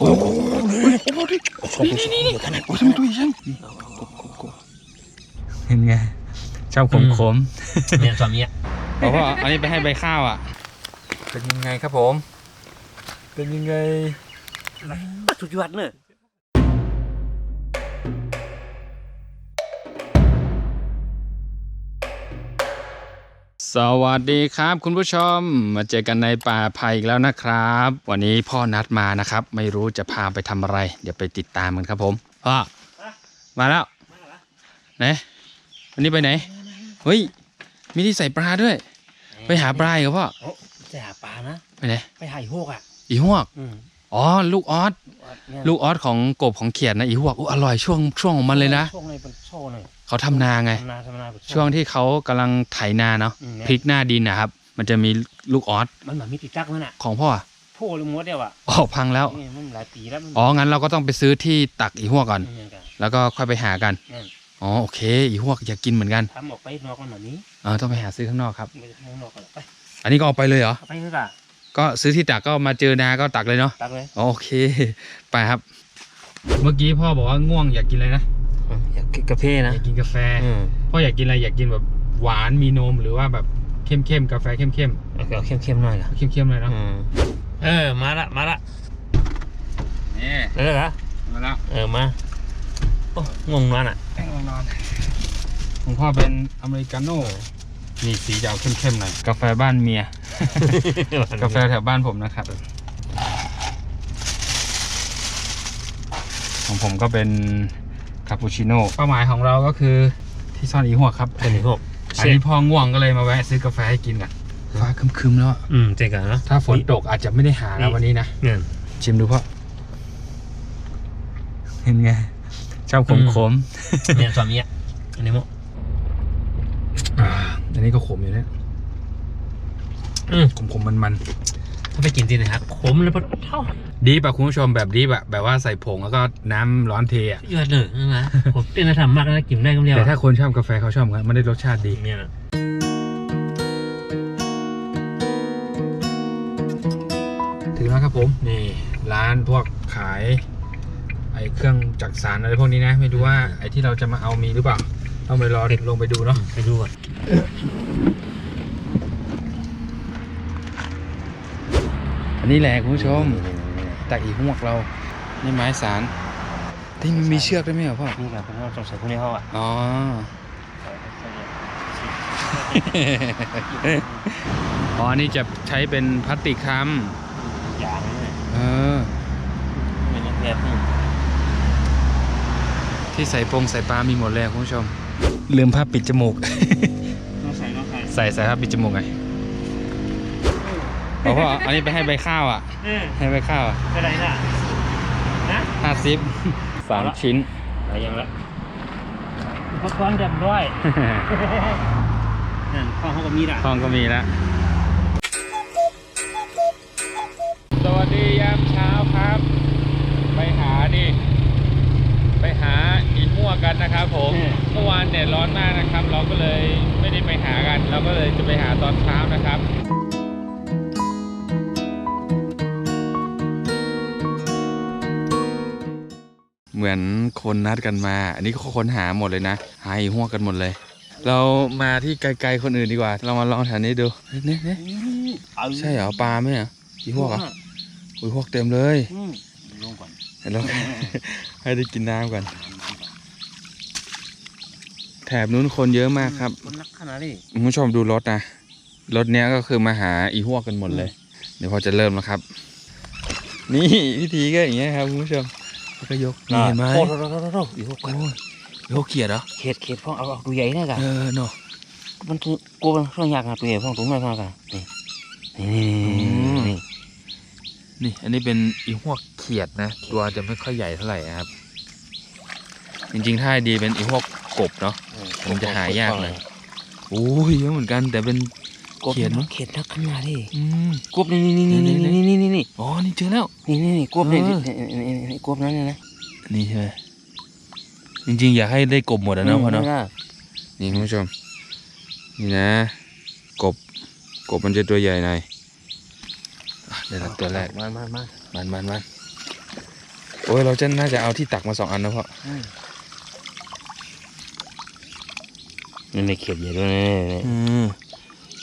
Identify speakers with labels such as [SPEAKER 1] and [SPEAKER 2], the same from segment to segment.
[SPEAKER 1] โอ้โหนี่นี่นี่โอ้ยทำไมตัวใหญ่เห็นไงชอบขมขม
[SPEAKER 2] เนี่ยสามีอะ
[SPEAKER 1] บอกว่าอันนี้ไปให้ใบข้าวอะ เป็นยังไงครับผม เป็นยังไง
[SPEAKER 2] สุดยอดเนอะ
[SPEAKER 1] สวัสดีครับ คุณผู้ชมมาเจอกันในป่าไผ่อีกแล้วนะครับ วันนี้พ่อนัดมานะครับ ไม่รู้จะพาไปทำอะไร เดี๋ยวไปติดตามกันครับผมพ่อมาแล้วไหนวันนี้ไปไหนเฮ้ยมีที่ใส่ปลาด้วย ไปหาปลาอีกับพ่อ
[SPEAKER 2] โอ้จะหาปลานะ
[SPEAKER 1] ไปไหน
[SPEAKER 2] ไปหาอีโฮกอะ
[SPEAKER 1] อีหวก
[SPEAKER 2] อืม
[SPEAKER 1] อ๋อลูกออส
[SPEAKER 2] เนี่ย
[SPEAKER 1] ลูกออสของกบของเขียดนะอีหวกอู้อร่อยช่วงช่วงของมันเลยนะ
[SPEAKER 2] ช่วงในเป็นโซ่หน่อย
[SPEAKER 1] เขาทำนาไง
[SPEAKER 2] ทำนาทำนาเป็นโซ่
[SPEAKER 1] ช่วงที่เขากำลังไถนาเนาะ
[SPEAKER 2] อืมเนี่ย
[SPEAKER 1] พลิกหน้าดินนะครับ มันจะมีลูกออส
[SPEAKER 2] มันเหมือนมีติดจักรนั่นอะ
[SPEAKER 1] ของพ่ออะ
[SPEAKER 2] โพ่หรือมดเดียวอะ
[SPEAKER 1] ออกพังแล้ว
[SPEAKER 2] นี่มันหลายปีแล้วมัน
[SPEAKER 1] อ๋อ งั้นเราก็ต้องไปซื้อที่ตักอีหวกก่อน
[SPEAKER 2] เหมือนกัน
[SPEAKER 1] แล้วก็ค่อยไปหากัน
[SPEAKER 2] นั่น
[SPEAKER 1] อ๋อ โอเค อีหวกอยากกินเหมือนกัน
[SPEAKER 2] ทำออกไปนอกมันแบบนี้
[SPEAKER 1] เออต้องไปหาซื้อข้างนอกครับ
[SPEAKER 2] ไปข้างนอกกันไป
[SPEAKER 1] อันนี้ก็เอาไปเลยเหรอ
[SPEAKER 2] เอาไปคือกัน
[SPEAKER 1] ก็ซื้อที่ตักก็มาเจอนาก็ตักเลยเนาะ
[SPEAKER 2] ตักเลย
[SPEAKER 1] อ๋อโอเค ไปครับ เมื่อกี้พ่อบอกว่าง่วงอยากกินอะไรนะ
[SPEAKER 2] อยาก กินกาแฟ
[SPEAKER 1] อ
[SPEAKER 2] นะ
[SPEAKER 1] ยากกินกาแฟ
[SPEAKER 2] อืม
[SPEAKER 1] พ่ออยากกินอะไรอยากกินแบบหวานมีนมหรือว่าแบบเข้มๆกาแฟเข้ม
[SPEAKER 2] เอาเอาเข้มๆหน่อยล่ะ
[SPEAKER 1] ๆเข้มๆเลยเนาะ
[SPEAKER 2] อืมเออ มาละ มาละ
[SPEAKER 1] นี่
[SPEAKER 2] ได้แล้วเหรอ
[SPEAKER 1] มาแล้ว
[SPEAKER 2] เออ มา โอ้งงนั่นอะ
[SPEAKER 1] แป้งนอนของพ่อเป็นอเมริกาโน่นี่สีจะเอาเข้มๆหน่อยกาแฟบ้านเมีย กาแฟแถวบ้านผมนะครับ ของผมก็เป็น คาปูชิโน่เป้าหมายของเราก็คือที่ซ่อนอีหัวครับ
[SPEAKER 2] เป็นอีโฮก
[SPEAKER 1] อันนี้พ่อง่วงก็เลยมาแวะซื้อกาแฟให้กินกันฟ้าครึมๆแล้วอะ
[SPEAKER 2] อืมเจ๋งกันนะ
[SPEAKER 1] ถ้าฝนตกอาจจะไม่ได้หาแล้ววันนี้นะ
[SPEAKER 2] เนี่ย
[SPEAKER 1] ชิมดูพ่อเห็นไงชอบขมขม
[SPEAKER 2] เนี่ยสามีอะอันนี้โม
[SPEAKER 1] ๆอ่าอันนี้ก็ขมอยู่เนี่ย
[SPEAKER 2] อืม
[SPEAKER 1] ขมขมมัน มัน
[SPEAKER 2] ถ้าไปกินที่ไหนครับขมเลยปะเท่า
[SPEAKER 1] ๆดีป่ะคุณผู้ชมแบบดีป่ะแบบว่าใส่ผงแล้วก็น้ำร้อนเทอะ
[SPEAKER 2] ยอดเลยนะผมเป็นธรรมมากนะกินได้คำเดียว
[SPEAKER 1] แต่ถ้าคนชอบกาแฟเขาชอบกันมันได้รสชาติดี
[SPEAKER 2] เนี่ย
[SPEAKER 1] ถึงแล้วครับผมนี่ร้านพวกขายไอ้เครื่องจักสารอะไรพวกนี้นะ ไม่รู้ว่าไอ้ที่เราจะมาเอามีหรือเปล่าต้องไปรอลงไปดูเนาะ
[SPEAKER 2] ไปดูก่อน
[SPEAKER 1] นนี้แหละคุณผู้ชมตักอีหวกเรานี่ไม้สารที่มันมีเชือกด้วยไหมเหรอพ่อ
[SPEAKER 2] นี่แหละผมว่าสงสัยพวกนี้เขาอะ
[SPEAKER 1] อ๋อ อ๋อ นี่จะใช้เป็นพลาสติกท
[SPEAKER 2] อย่างนี้ำ
[SPEAKER 1] เออ
[SPEAKER 2] เป็นแบบนี้
[SPEAKER 1] ที่ใส่ปงใส่ปลา มีหมดเลยอะคุณผู้ชม ลืมผ้าปิดจมูก
[SPEAKER 2] ต้องใส่ต้องใส่
[SPEAKER 1] ใส่ใส่ผ้าปิดจมูกไง เพราะว่าอันนี้ไปให้ใบข้าวอะ
[SPEAKER 2] เออ
[SPEAKER 1] ให้ใบข้าว
[SPEAKER 2] เป็นไรน่ะนะ
[SPEAKER 1] ห้าสิบสามชิ้น
[SPEAKER 2] อะไรยังละอุปกรณ์เรียบร้อยนั่นข้อเขาก็มีละ
[SPEAKER 1] ทองก็มีแล้วสวัสดียามเช้าครับ ไปหาดิไปหาอีมั่วกันนะครับผม เมื่อวานเนี่ยร้อนมากนะครับ เราก็เลยไม่ได้ไปหากัน เราก็เลยจะไปหาตอนเช้านะครับ มือนคนนัดกันมา อันนี้ก็ค้นหาหมดเลยนะ หาอีหัวกันหมดเลย เรามาที่ไกลๆคนอื่นดีกว่า เรามาลองแถวนี้ดูเนี่ยเนี่ยใช่เหรอปลาไหมอะอีหัวกอะอุ้ยหัวกเต็มเลย
[SPEAKER 2] อืมลงก่อน
[SPEAKER 1] เห็นแล้วให้ได้กินน้ำก่อนแถบนู้นคนเยอะมากครับ
[SPEAKER 2] คนนักขนาดนี้
[SPEAKER 1] คุณผู้ชมดูรถนะ รถเนี้ยก็คือมาหาอีหัวกกันหมดเลย เดี๋ยวพอจะเริ่มแล้วครับ นี่วิธีก็อย่างเงี้ยครับคุณผู้ชม แล้วก็ยกนี่เห็นไหม
[SPEAKER 2] โอ้โหโอ้โหโอ้โหอีกพวก
[SPEAKER 1] โอ้ยยกเขียดเหรอ
[SPEAKER 2] เขตเขตพ่อเอาเอาตัวใหญ่นี่กัน
[SPEAKER 1] เออเนาะ
[SPEAKER 2] มันคือกลัวมันช่วงยากนะตัวใหญ่พ่อตัวน้อยพ่อกันนี่นี่นี่นี่
[SPEAKER 1] นี่อันนี้เป็นอีหวกเขียดนะตัวจะไม่ค่อยใหญ่เท่าไหร่นะครับ จริงๆถ้าให้ดีเป็นอีหวกกบเนาะผมจะหายากหน่อยโอ้ยเยอะเหมือนกันแต่เป็น
[SPEAKER 2] กบ
[SPEAKER 1] เขียน
[SPEAKER 2] เขียนรักขึ้นมาดิกบนี่นี่นี่นี่นี่นี่นี่
[SPEAKER 1] อ๋อนี่เจอแล้ว
[SPEAKER 2] นี่นี่นี่กบนี่นี่กบนั้นเนี่ยนะ
[SPEAKER 1] นี่ใช่ไหมจริงๆ อยากให้ได้กบหมดนะพ่อเนาะนี่คุณผู้ชมนี่นะ กบกบมันจะตัวใหญ่หน่อยได้รับตัวแรก
[SPEAKER 2] มันมันมัน
[SPEAKER 1] มันมันมันโอ้ยเราจะน่าจะเอาที่ตักมาสองอันนะพ่อ
[SPEAKER 2] นี่ในเขียดใหญ่ด้วยนี่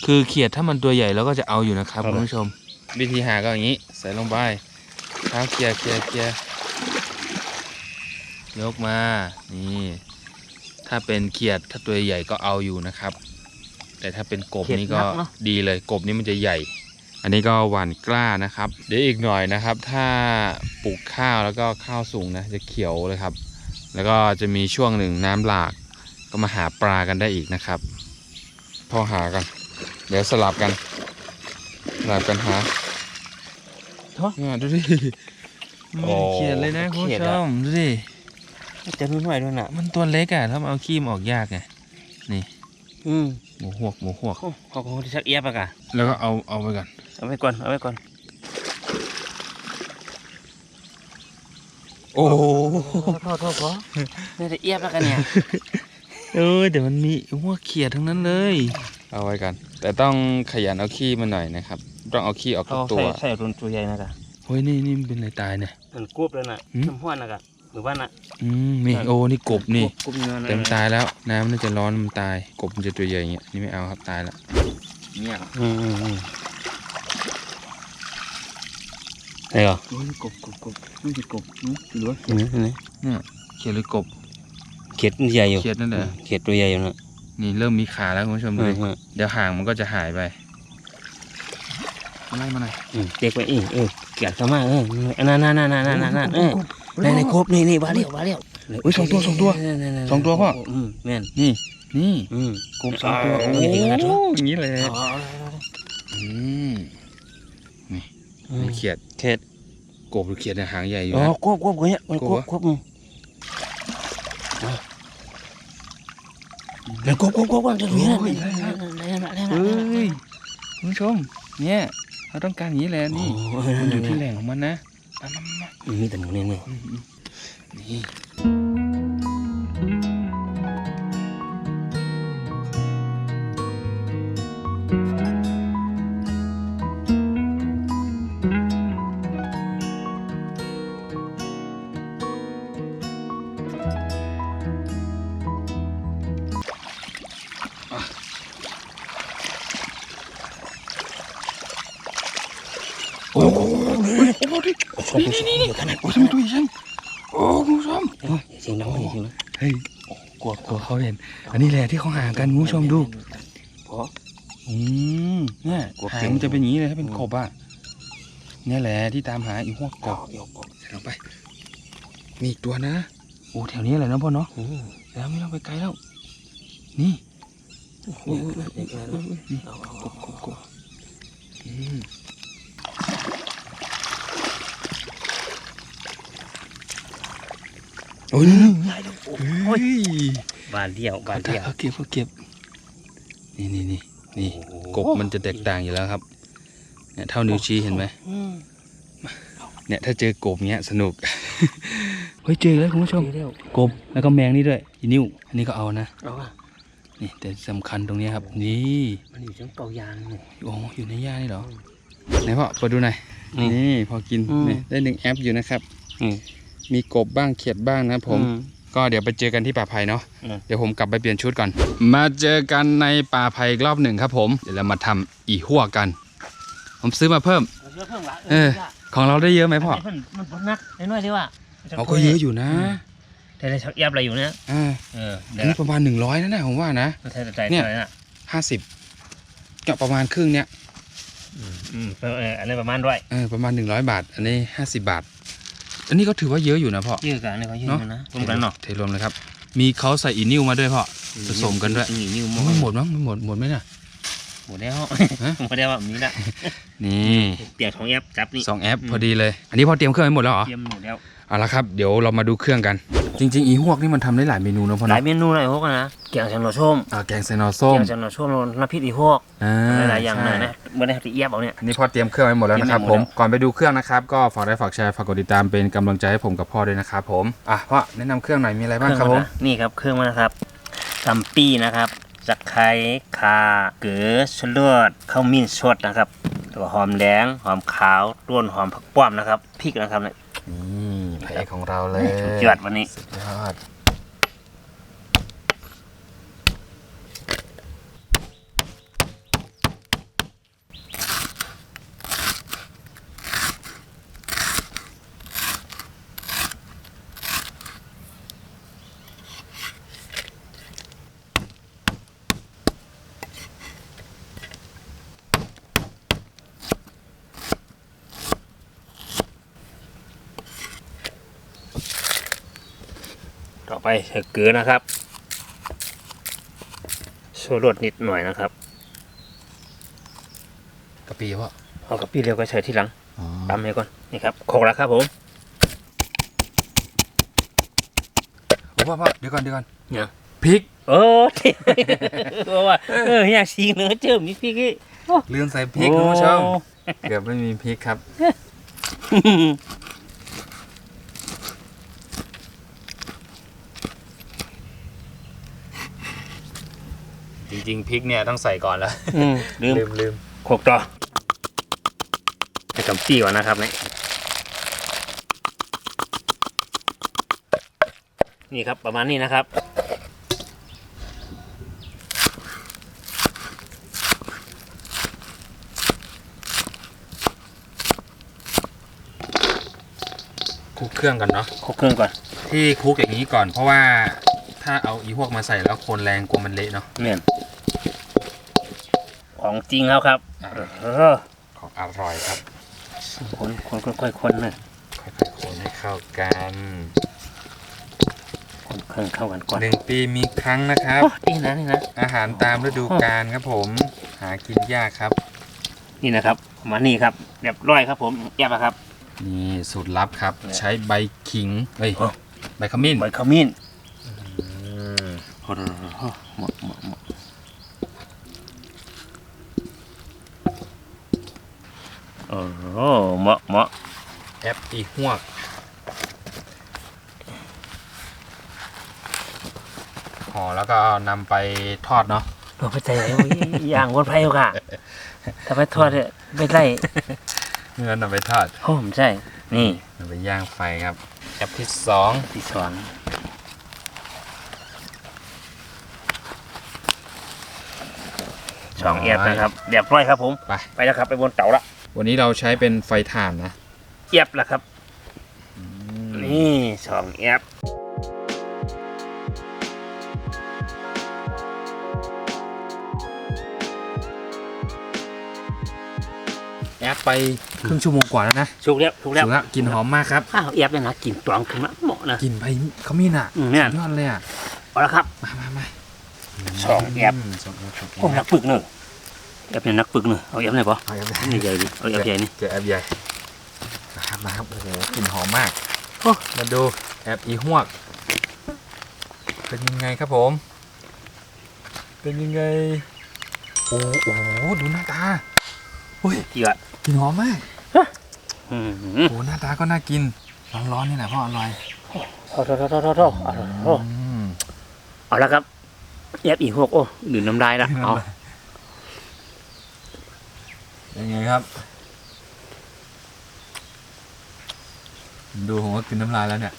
[SPEAKER 1] คือเขียดถ้ามันตัวใหญ่เราก็จะเอาอยู่นะครับ
[SPEAKER 2] ครับ
[SPEAKER 1] คุณผู้ชม วิธีหาก็อย่างนี้ ใส่ลงไปเท้าเกียร์เกียร์เกียร์ยกมา นี่ ถ้าเป็นเขียดถ้าตัวใหญ่ก็เอาอยู่นะครับ แต่ถ้าเป็นกบนี่ก็ดีเลยกบนี่มันจะใหญ่ อันนี้ก็หวานกล้านะครับ เดี๋ยวอีกหน่อยนะครับ ถ้าปลูกข้าวแล้วก็ข้าวสูงนะจะเขียวเลยครับ แล้วก็จะมีช่วงหนึ่งน้ำหลากก็มาหาปลากันได้อีกนะครับ พอหากัน เดี๋ยวสลับกัน สลับกันหาเนี่ยดูดิ
[SPEAKER 2] โอ้
[SPEAKER 1] เขียดเลยนะคุณผู้ชมดูดิ
[SPEAKER 2] จะนุ่นหน่อยด้วยน่ะ
[SPEAKER 1] มันตัวเล็กอะถ้ามันเอาขี้มนออกยากไง
[SPEAKER 2] อืม
[SPEAKER 1] หมูหวกหมูหวก
[SPEAKER 2] โอ้เขาคงที่ชักเอียบอะกะ
[SPEAKER 1] แล้วก็เอาเอาไปก่อน
[SPEAKER 2] เอาไว้ก่อนเอาไว้ก่อน
[SPEAKER 1] โอ้โห
[SPEAKER 2] โทษโทษขอนี่จะเอียบแล้วกันเนี่ย
[SPEAKER 1] เออเดี๋ยวมันมีหัวเขียดทั้งนั้นเลย เอาไว้กัน แต่ต้องขยันเอาขี้มันหน่อยนะครับ ต้องเอาขี้ออกทุ
[SPEAKER 2] เขา
[SPEAKER 1] กตั
[SPEAKER 2] ใส่
[SPEAKER 1] ว
[SPEAKER 2] ใส่รุนตัวใหญ่นะกะ
[SPEAKER 1] เฮ้ยนี่นี่มันเป็นอะไรตายเนี่ย
[SPEAKER 2] มันกรุบเลยน่ะ
[SPEAKER 1] หืม
[SPEAKER 2] น้ำห้วนนะกะหรือว่าน่ะ
[SPEAKER 1] อืมนี่โอ้นี่กบนี่
[SPEAKER 2] กรุบเนื้อนะ
[SPEAKER 1] เต็มตายแล้วน้ำน่าจะร้อนมันตาย กบมันจะตัวใหญ่อย่างเงี้ยนี่ไม่เอาครับตายแล้วเนี่ย
[SPEAKER 2] อืมอืมอืมไอ้เหรอ
[SPEAKER 1] โอ้ยกบกบกบนี่คือกบหรือว่า
[SPEAKER 2] นี่นี่
[SPEAKER 1] เนี่ยเขียดหรือกบ
[SPEAKER 2] เขียดใหญ่อยู่
[SPEAKER 1] เขียดนั่นแหละ
[SPEAKER 2] เขียดตัวใหญ่อยู่นะ
[SPEAKER 1] นี่เริ่มมีขาแล้วคุณผู้ชมดู
[SPEAKER 2] อื
[SPEAKER 1] ดิ
[SPEAKER 2] มอืม
[SPEAKER 1] เดี๋ยวห่างมันก็จะหายไปมาไล่มาหน่อย
[SPEAKER 2] อืมเด็กไปอีกเออเขียดเข้ามาเออนั่นนั่นนั่นนั่นนั่นนั่นเออในในครบนี่นี่บาเรียวบาเรียว
[SPEAKER 1] เฮ้ยสองตัวสองตัว
[SPEAKER 2] นั่นๆๆๆ
[SPEAKER 1] สองตัวพ่อ
[SPEAKER 2] อืมแม่น
[SPEAKER 1] นี่นี่
[SPEAKER 2] อืม
[SPEAKER 1] กบสองตัว
[SPEAKER 2] อ่า
[SPEAKER 1] โอ้
[SPEAKER 2] นี่
[SPEAKER 1] โห
[SPEAKER 2] นี่นี่
[SPEAKER 1] อย่างนี้เลย
[SPEAKER 2] เอาเอาเอาเอา
[SPEAKER 1] อืม
[SPEAKER 2] อืม
[SPEAKER 1] นี่เขียด
[SPEAKER 2] เขียด
[SPEAKER 1] กบหรือเขียดเนี่ยหางใหญ่อยู่
[SPEAKER 2] อ๋อ
[SPEAKER 1] นะ
[SPEAKER 2] ควบควบควบเนี่ยมัน
[SPEAKER 1] ก
[SPEAKER 2] คว
[SPEAKER 1] บบวะ
[SPEAKER 2] ควบ อืมแล้วควบควบควบควบจะถึงแล้ว
[SPEAKER 1] โอ้ย
[SPEAKER 2] ได้แล้วได้แล้วได้แล้ว
[SPEAKER 1] เฮ้ยคุณผู้ชม เนี่ยเราต้องการอย่างนี้แหละนี่มันอยู่ที่แหล่งของมันนะมามามามี
[SPEAKER 2] แต่หนูเนี่ยนี่
[SPEAKER 1] โอ้โหโอ้โหดิ
[SPEAKER 2] นี่นี่นี่ขนาด
[SPEAKER 1] โอ้ยทำไมตัวใหญ่จังโอ้คุณผู้ชม
[SPEAKER 2] เสียงดังเสียงดัง
[SPEAKER 1] เฮ้ยกลัวกลัวเขาเห็น อันนี้แหละที่เขาหากันคุณผู้ชมดู
[SPEAKER 2] พอ
[SPEAKER 1] อืมเนี่ย
[SPEAKER 2] กลัว
[SPEAKER 1] หางมันจะเป็นอย่างนี้เลยถ้าเป็นกบอะนี่แหละที่ตามหาอีหัวกบ
[SPEAKER 2] เดี๋ยวกบ
[SPEAKER 1] ใส่ลงไป มีอีกตัวนะโอ้แถวนี้แหละนะพ่อเนาะ
[SPEAKER 2] อืม
[SPEAKER 1] แล้วไม่ต้องไปไกลแล้ว นี่
[SPEAKER 2] เนี่ยเด็กๆนะ
[SPEAKER 1] นี่
[SPEAKER 2] เอาเอา
[SPEAKER 1] กบกบกบอืม โอ้ยนี่เฮ้ย
[SPEAKER 2] บาเดียวบา
[SPEAKER 1] เขา
[SPEAKER 2] เดียว
[SPEAKER 1] เขาเก็บเขาเก็บนี่นี่นี่นี่กบมันจะแตกต่างอยู่แล้วครับ เนี่ยเท่านิ้วชี้เห็นไหม
[SPEAKER 2] อืม
[SPEAKER 1] เนี่ยถ้าเจอกบเนี้ยสนุกเฮ้ยเจอแล้วคุณผู้ชม
[SPEAKER 2] เดี๋ยว
[SPEAKER 1] กบแล้วก็แมงนี่ด้วยอีนิ้วอันนี้ก็เอานะ
[SPEAKER 2] เอาว่ะ
[SPEAKER 1] นี่แต่สำคัญตรงนี้ครับ นี่
[SPEAKER 2] มันอยู่จังเป่ายางเนี่ย
[SPEAKER 1] โอ้อยู่ในหญ้านี่เหรอ ไหนพ่อเปิดดูหน่อย
[SPEAKER 2] นี่
[SPEAKER 1] นี่พอกิน
[SPEAKER 2] อืม
[SPEAKER 1] นี่ได้หนึ่งแอปอยู่นะครับ
[SPEAKER 2] อืม
[SPEAKER 1] มีกบบ้างเขียดบ้างนะครับผม
[SPEAKER 2] อื
[SPEAKER 1] ก็เดี๋ยวไปเจอกันที่ป่าไผ่เนาะ
[SPEAKER 2] อืม
[SPEAKER 1] เดี๋ยวผมกลับไปเปลี่ยนชุดก่อน มาเจอกันในป่าไผ่อีกรอบหนึ่งครับ ผม เดี๋ยวเรามาทำอีหัวกัน ผมซื้อมาเพิ่ม
[SPEAKER 2] เอาเชื้อเพิ่มละ
[SPEAKER 1] เออ ของเราได้เยอะไหมพ่อ
[SPEAKER 2] มันมันบนนักน้อยๆใช่ป่ะ
[SPEAKER 1] เราก็เยอะอยู่นะ
[SPEAKER 2] แต่ได้ชักเอียบอะไรอยู่เนี่ย
[SPEAKER 1] อ่า
[SPEAKER 2] เออ
[SPEAKER 1] อั
[SPEAKER 2] เดี๋
[SPEAKER 1] น
[SPEAKER 2] ยว
[SPEAKER 1] นี้ประมาณหนึ่งร้อยนะนะผมว่านะ
[SPEAKER 2] เราใช้ใจ
[SPEAKER 1] เนี่ย
[SPEAKER 2] เท่าไหร่น่ะ
[SPEAKER 1] ห้าสิบก็ประมาณครึ่งเนี้ย
[SPEAKER 2] อืมอืมเออเอออันนี้ประมาณด้วย
[SPEAKER 1] เออประมาณหนึ่งร้อยบาท อันนี้ห้าสิบบาท อันนี้ก็ถือว่าเยอะอยู่นะพ่อ
[SPEAKER 2] ยืดกันอันนี้เขายืด
[SPEAKER 1] เนาะ
[SPEAKER 2] กันนะรวมกันเนาะ
[SPEAKER 1] เทรวมเลยครับ มีเขาใส่อีนิ้วมาด้วยพ่อผสมกันด้วย
[SPEAKER 2] นี่นิ้ว
[SPEAKER 1] ไม่หมดมั้งไม่หมดหมดไหมน่ะ
[SPEAKER 2] หมดแล้ว
[SPEAKER 1] ฮะ
[SPEAKER 2] ผมก็ได้ว่าแบบนี้ละ
[SPEAKER 1] นี่
[SPEAKER 2] เปียกของแอปจับนี่
[SPEAKER 1] สองแอปพอดีเลย อันนี้พอเตรียมเครื่องไว้หมดแล้วเหรอ
[SPEAKER 2] เตรียมหมดแล้ว
[SPEAKER 1] เอาละครับเดี๋ยวเรามาดูเครื่องกัน จริง ๆ อีฮวกนี่มันทำได้หลายเมนูนะพ่อ
[SPEAKER 2] หลาย
[SPEAKER 1] นะ
[SPEAKER 2] เมนูเลยพวกนะแกงชันโนชม
[SPEAKER 1] อ่าแกงไซนอส้ม
[SPEAKER 2] แกงชันโนชมน้ำพริกอีพวก
[SPEAKER 1] อ่า
[SPEAKER 2] หลายๆอย่าง
[SPEAKER 1] ใช่
[SPEAKER 2] เลยนะเมื่อได้ที่เอียบเอาเนี่ย
[SPEAKER 1] อันนี่พ่อเตรียมเครื่องไว้หมดแล้วนะครับ
[SPEAKER 2] เตรี
[SPEAKER 1] ผ
[SPEAKER 2] ยม
[SPEAKER 1] ม
[SPEAKER 2] หมดแล้ว
[SPEAKER 1] ก่อนไปดูเครื่องนะครับก็ฝากได้ฝากแชร์ฝากกดติดตามเป็นกำลังใจให้ผมกับพ่อด้วยนะครับผมอะพ่อแนะนำเครื่องหน่อยมีอะไรบ้างครับผม
[SPEAKER 2] นี่ครับเครื่องมันนะครับซัมปี้นะครับ ตะไคร้ข่าเกลือชะเลือดข้าวมิ้นสดนะครับแล้วก็หอมแดงหอมขาวต้นหอมผักป้อมนะครับพริกนะครับเนี่ย
[SPEAKER 1] นี่พระเอกของเราเลย
[SPEAKER 2] สุดยอดวันนี้
[SPEAKER 1] สุดยอด
[SPEAKER 2] ไปใส่เกลือนะครับชูรสนิดหน่อยนะครับ
[SPEAKER 1] กะปิวะ
[SPEAKER 2] เอากะปิเร็วก็ใส่ที่หลัง
[SPEAKER 1] อ๋อ
[SPEAKER 2] ตำให้ก่อนนี่ครับโขลกแล้วครับผม
[SPEAKER 1] โอ้พ่อพ่อเดี๋ยวก่อนเดี๋ยวก่อน
[SPEAKER 2] เนี่ย
[SPEAKER 1] พริก
[SPEAKER 2] โอ้เท่เพราะว่าเอออยากชิงเนื้อเจิมมีพริกอีก
[SPEAKER 1] ลืมใส่พริกคุณผู้ชมเกือบไม่มีพริกครับ
[SPEAKER 2] โอ้
[SPEAKER 1] จ ริงๆพริกเนี่ยต้องใส่ก่อนแล้ว
[SPEAKER 2] อืมลืม
[SPEAKER 1] ลืมลืม
[SPEAKER 2] โขลกต่อให้กำปี้ก่อนนะครับนี่นี่ครับประมาณนี้นะครับ
[SPEAKER 1] คลุกเครื่องกันเนาะ
[SPEAKER 2] โขลกเครื่องก่อน
[SPEAKER 1] ที่คลุกอย่างนี้ก่อนเพราะว่าถ้าเอาอีพวกมาใส่แล้วคนแรงกลัวมันเละเนาะ
[SPEAKER 2] เนี่ย ของจริงแล้วครับ
[SPEAKER 1] อ่า
[SPEAKER 2] เออ
[SPEAKER 1] ของอร่อยครับ
[SPEAKER 2] คนคนค่อยๆคนนะ
[SPEAKER 1] ค่อยๆคนให้เข้ากัน
[SPEAKER 2] คนเครื่องเข้ากันก่อน
[SPEAKER 1] หนึ่งปีมีครั้งนะครับ
[SPEAKER 2] โอ้นี่นะนี่นะ
[SPEAKER 1] อาหารตามฤดูกาลครับผม หากินยากครับ
[SPEAKER 2] นี่นะครับประมาณนี้ครับเรียบร้อยครับ ผมแยบนะครับ
[SPEAKER 1] นี่สูตรลับครับ ใช้ใบขิงเฮ้ย
[SPEAKER 2] อ๋อ
[SPEAKER 1] ใบขมิ้น
[SPEAKER 2] ใบขมิ้น
[SPEAKER 1] อืม
[SPEAKER 2] โอ้โหเหมาะเหมาะเหมา โอ้โหเหมาะเหมาะ
[SPEAKER 1] แอปอีหวกห่อแล้วก็นำไปทอดเนาะ
[SPEAKER 2] เราไปใจไอ้โอ้ยอย่างวนไผ่ค่ะถ้าไปทอดเนี่ยไม่ไล่
[SPEAKER 1] เงื่อนนำไปทอด
[SPEAKER 2] โอ้ผมใช่ นี่
[SPEAKER 1] นำไปย่างไฟครับ แอปที่สอง
[SPEAKER 2] ที่สองสองแอบนะครับเรียบร้อยครับผม
[SPEAKER 1] ไป
[SPEAKER 2] ไปแล้วครับ ไปบนเตาละ
[SPEAKER 1] วันนี้เราใช้เป็นไฟถ่านนะ
[SPEAKER 2] เอียบแล้วครับ นี่สองแอบ
[SPEAKER 1] แอปไปครึ่งชั่วโมงกว่าแล้วนะ
[SPEAKER 2] ชุกแล้วชุกแล้ว
[SPEAKER 1] สุดละกลินหอมมากครับ
[SPEAKER 2] อ้าวแอบเลยนะกลิ่นตรองขึ้นมาเหมาะนะ
[SPEAKER 1] กลินใบขมิ้นอะ
[SPEAKER 2] อืมเนี่ย
[SPEAKER 1] สุดยอดเลยอะ
[SPEAKER 2] เอาละครับ
[SPEAKER 1] มามามา
[SPEAKER 2] สองแอป
[SPEAKER 1] มสองแอปสอง
[SPEAKER 2] โอ้
[SPEAKER 1] แอ
[SPEAKER 2] นั
[SPEAKER 1] ป
[SPEAKER 2] กปึกเนอะ แอบเนี่ยนักปึกเนอะเอาแอบไหนปะ
[SPEAKER 1] เอาแอป
[SPEAKER 2] นี่ใหญ่ดิเอาแอบใหญ่นี่
[SPEAKER 1] เจอแอปใหญ่นะครับมาครับโอ้โหกลิ่นหอมมาก
[SPEAKER 2] โอ้
[SPEAKER 1] มาดูแอปอีหวก เป็นยังไงครับผม เป็นยังไงโอ้โหดูหน้าตาเฮ้ย
[SPEAKER 2] เจียด
[SPEAKER 1] กลิ่นหอมมาก
[SPEAKER 2] อืม
[SPEAKER 1] โอ้โหหน้าตาก็น่ากินร้อนๆนี่แหละพ่ออร่อย
[SPEAKER 2] โทษโทษโทษโทษโทษเอาโทษ
[SPEAKER 1] อืม
[SPEAKER 2] เอาละครับแอบอีกหกโอ้ดื่มน้ำลายละเอา
[SPEAKER 1] ยังไงครับ ดูผมว่ากินน้ำลายแล้วเนี่ย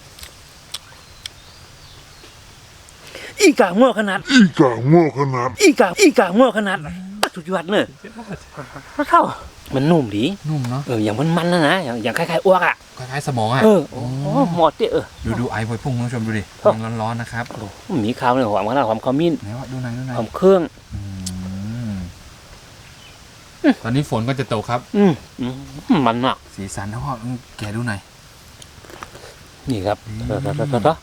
[SPEAKER 2] อีกาโง่ขนาด
[SPEAKER 3] อีกาโง่ขนาด
[SPEAKER 2] อีกาอีกาโง่ขนาดสุดยอดเนอะเท่ามันนุ่มดี
[SPEAKER 1] นุ่มเนาะ
[SPEAKER 2] เออ อย่างมันมันๆนะนะ อย่างอย่างคล้ายๆอ้วกอะ
[SPEAKER 1] คล้ายๆสมองอะ
[SPEAKER 2] เออ โอ้หมดเจ้เออ
[SPEAKER 1] ดูดูไอพวยพุ่งคุณผู้ชมดูดิ
[SPEAKER 2] ครับ
[SPEAKER 1] ยังร้อนๆนะครับ
[SPEAKER 2] โอ้โหมีข้าวเนี่ยหอมขนาดหอมขมิ้น
[SPEAKER 1] ไหนวะดูหน่อยดูหน่อย
[SPEAKER 2] หอมเครื่อง
[SPEAKER 1] อืม ตอนนี้ฝนก็จะตกครับ
[SPEAKER 2] อืมอืมมันมาก
[SPEAKER 1] สีสันนะพ่ออืมแกะดูหน่อย
[SPEAKER 2] นี่ครับ
[SPEAKER 1] อืม
[SPEAKER 2] เถอะเถอะเถอะเถอะ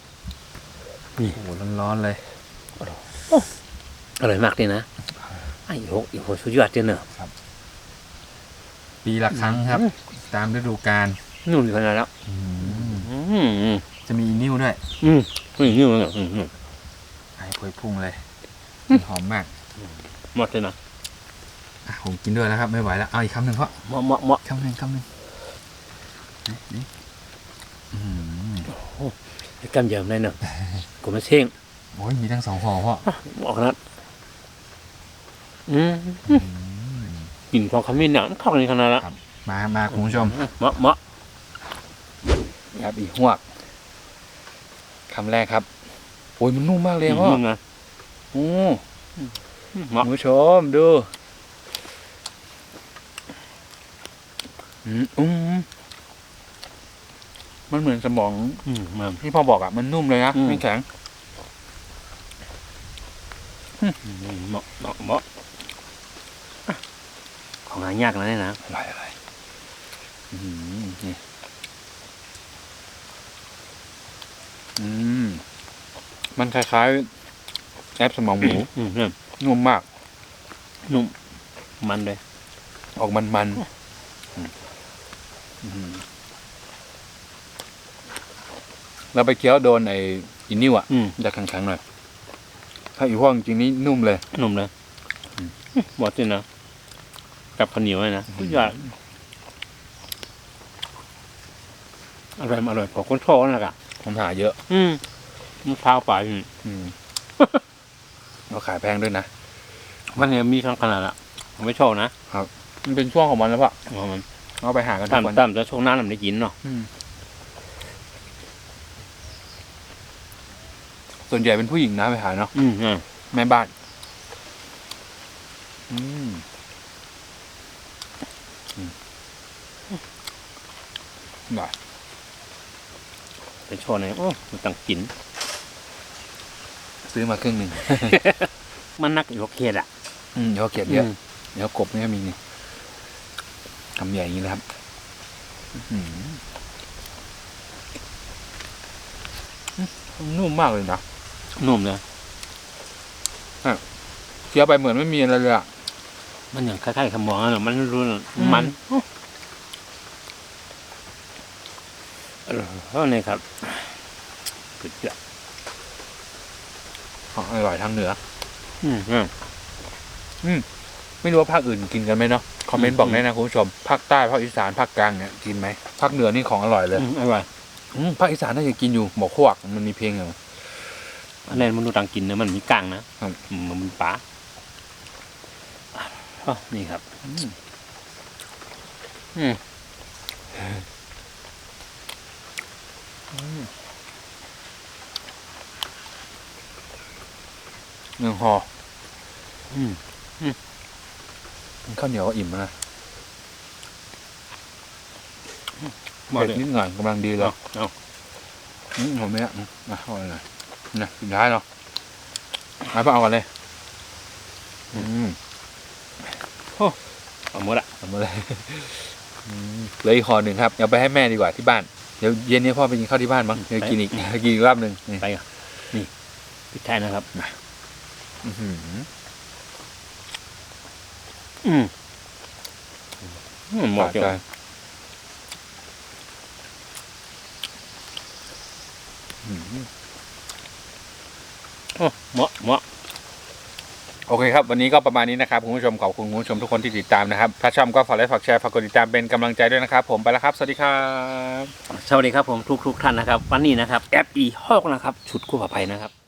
[SPEAKER 1] โอ้โหร้อนๆเลย
[SPEAKER 2] อร่อยมากเลยนะไอ้โหอีโหสุดยอดเจ้เนอะ
[SPEAKER 1] ปีละครั้งครับ ตามฤดูกาล
[SPEAKER 2] นุ่มขนาดแล้ว
[SPEAKER 1] อืม
[SPEAKER 2] อืมอืม
[SPEAKER 1] จะมีนิ้วด้วย
[SPEAKER 2] อืมนี่นี่มันอืมอืม
[SPEAKER 1] ไอพวยพุ่งเลย หอมมาก
[SPEAKER 2] หมดเลยนะ
[SPEAKER 1] อะผมกินด้วยแล้วครับไม่ไหวแล้วเอาอีกคำหนึ่งพ่อ
[SPEAKER 2] เหมาะเหมาะเหมาะ
[SPEAKER 1] คำหนึ่งคำหนึ่งนี่นี่อืม
[SPEAKER 2] ไอ้กำเยิมเลยเนอะกูมาเช่ง
[SPEAKER 1] โอ้ยมีทั้งสองห่อพ่อ
[SPEAKER 2] เหมาะขนาดอืมกลิ่นของขมิ้นเนี่ยมันเข้ากันขนาดละ
[SPEAKER 1] มามาคุณผู้ชม
[SPEAKER 2] เหมาะเหมาะ
[SPEAKER 1] ครับอีหวกคำแรกครับโอ้ยมันนุ่มมากเลยพ่อ
[SPEAKER 2] นุ่มนะ
[SPEAKER 1] โอ้
[SPEAKER 2] เหมาะ
[SPEAKER 1] คุณผู้ชมดู อืมอืมมันเหมือนสมอง
[SPEAKER 2] อืมมัน
[SPEAKER 1] ที่พ่อบอกอะ มันนุ่มเลยนะ
[SPEAKER 2] อืม
[SPEAKER 1] ไม่แข็ง
[SPEAKER 2] เหมาะเหมาะเหมาะของหายากนะเนี่ยนะ
[SPEAKER 1] อร่อยอร่อยอืมนี่อืม มันคล้ายๆแอปสมองหมู
[SPEAKER 2] อืมเนี่ย
[SPEAKER 1] นุ่มมาก
[SPEAKER 2] นุ่มมันเลย
[SPEAKER 1] ออกมันมันอืม เราไปเคี้ยวโดนไอ้อินนิวอะ
[SPEAKER 2] อืม
[SPEAKER 1] จะแข็งๆหน่อย ถ้าอีพ่วงจริงนี่นุ่มเลย
[SPEAKER 2] นุ่มเลย
[SPEAKER 1] อืม
[SPEAKER 2] หมดจริงนะกับข้าวเหนียวเลยนะสุดยอดอร่อยอร่อยพอคนชอบนะกะ
[SPEAKER 1] ผมหาเยอะ
[SPEAKER 2] อืมมะพร้าวป่าอืม
[SPEAKER 1] อืม เราขายแพงด้วยนะ
[SPEAKER 2] มันเนี่ยมีทั้งขนาดละผมไม่ชอบนะ
[SPEAKER 1] มันเป็นช่วงของมันแล้วปะ
[SPEAKER 2] เพราะมัน
[SPEAKER 1] เอาไปหากันทุ
[SPEAKER 2] ตาม
[SPEAKER 1] กวัน
[SPEAKER 2] ตามจะช่วงหน้าเราไม่ได้กินเนาะ
[SPEAKER 1] อืมส่วนใหญ่เป็นผู้หญิงนะไปหาเนาะ
[SPEAKER 2] อืมอ่า
[SPEAKER 1] แม่บ้านอืมอืมอร่อย
[SPEAKER 2] เป็นชอบเนี่ยโอ้มันต้องกิน
[SPEAKER 1] ซื้อมาครึ่งหนึ่ง
[SPEAKER 2] มันนักอยู่เขตอะ
[SPEAKER 1] อืมเดี๋ยวเขาเกลียดเยอะเดี๋ยวกบนี่ก็มีนี่ ทำใหญ่อย่างนี้นะครับอื้อหือนุ่มมากเลยนะ
[SPEAKER 2] นุ่มเลย
[SPEAKER 1] เคี้ยวไปเหมือนไม่มีอะไรเลยอะ
[SPEAKER 2] มันอย่างคล้ายๆขมองอะมันรู้นะ
[SPEAKER 1] อืม
[SPEAKER 2] มันเออเท่านี้ครับสุดยอด
[SPEAKER 1] อ๋ออร่อยทางเหนือ
[SPEAKER 2] อืมอืม
[SPEAKER 1] ไม่รู้ว่าภาคอื่นกินกันไหมเนาะค อมเมนต์บอกได้นะคุณผู้ชมภาคใต้ภาคอีสานภาคกลางเนี่ยกินไหมภาคเหนือนี่ของอร่อยเลย
[SPEAKER 2] อืมอร่อย
[SPEAKER 1] อืมภาคอีสานน่าจะกินอยู่หมกขวกมันมีเพลงอยู่
[SPEAKER 2] อันนี้มันดูต่างกินนะมันมีกลางนะครับอืมมันเป็นปลาอ๋อนี่ครับ
[SPEAKER 1] อืม
[SPEAKER 2] อืม
[SPEAKER 1] หนึ่งห่อ
[SPEAKER 2] อืม
[SPEAKER 1] ข้าวเหนียวก็อิ่มแล้วนะ
[SPEAKER 2] หมด
[SPEAKER 1] เผ็ด
[SPEAKER 2] เลย
[SPEAKER 1] นิดหน่อยกำลังดีเลย
[SPEAKER 2] เอาเอา
[SPEAKER 1] อืมผมไม่อะอืมมาเอาอะไรหน่อยนะสุดท้ายเนาะมาเพื่อเอากันเลย อืม
[SPEAKER 2] เอาหมดอะ
[SPEAKER 1] ทำมาเลยอืมเหลืออีกห่อหนึ่งครับเดี๋ยวไปให้แม่ดีกว่าที่บ้านเดี๋ยวเย็นนี้พ่อไปกินข้าวที่บ้านมั้งเดี๋ยวกินอีกกินอีกรอบหนึ่งนี่
[SPEAKER 2] ไปอะนี่ปิดท้ายนะครับ
[SPEAKER 1] อื
[SPEAKER 2] มอืมหมด
[SPEAKER 1] สะ
[SPEAKER 2] จ้ะ
[SPEAKER 1] ใจอื้อหือ
[SPEAKER 2] โอ้เหมาะเหมาะ
[SPEAKER 1] โอเคครับ วันนี้ก็ประมาณนี้นะครับคุณผู้ชมขอบคุณคุณผู้ชมทุกคนที่ติดตามนะครับ ถ้าชอบก็ฝากไลค์ฝากแชร์ฝากกดติดตามเป็นกำลังใจด้วยนะครับ ผมไปแล้วครับ สวัสดีครับ
[SPEAKER 2] สวัสดีครับผมทุกทุกท่านนะครับ วันนี้นะครับแอปอีฮอกนะครับ ชุดกู้ภัยนะครับ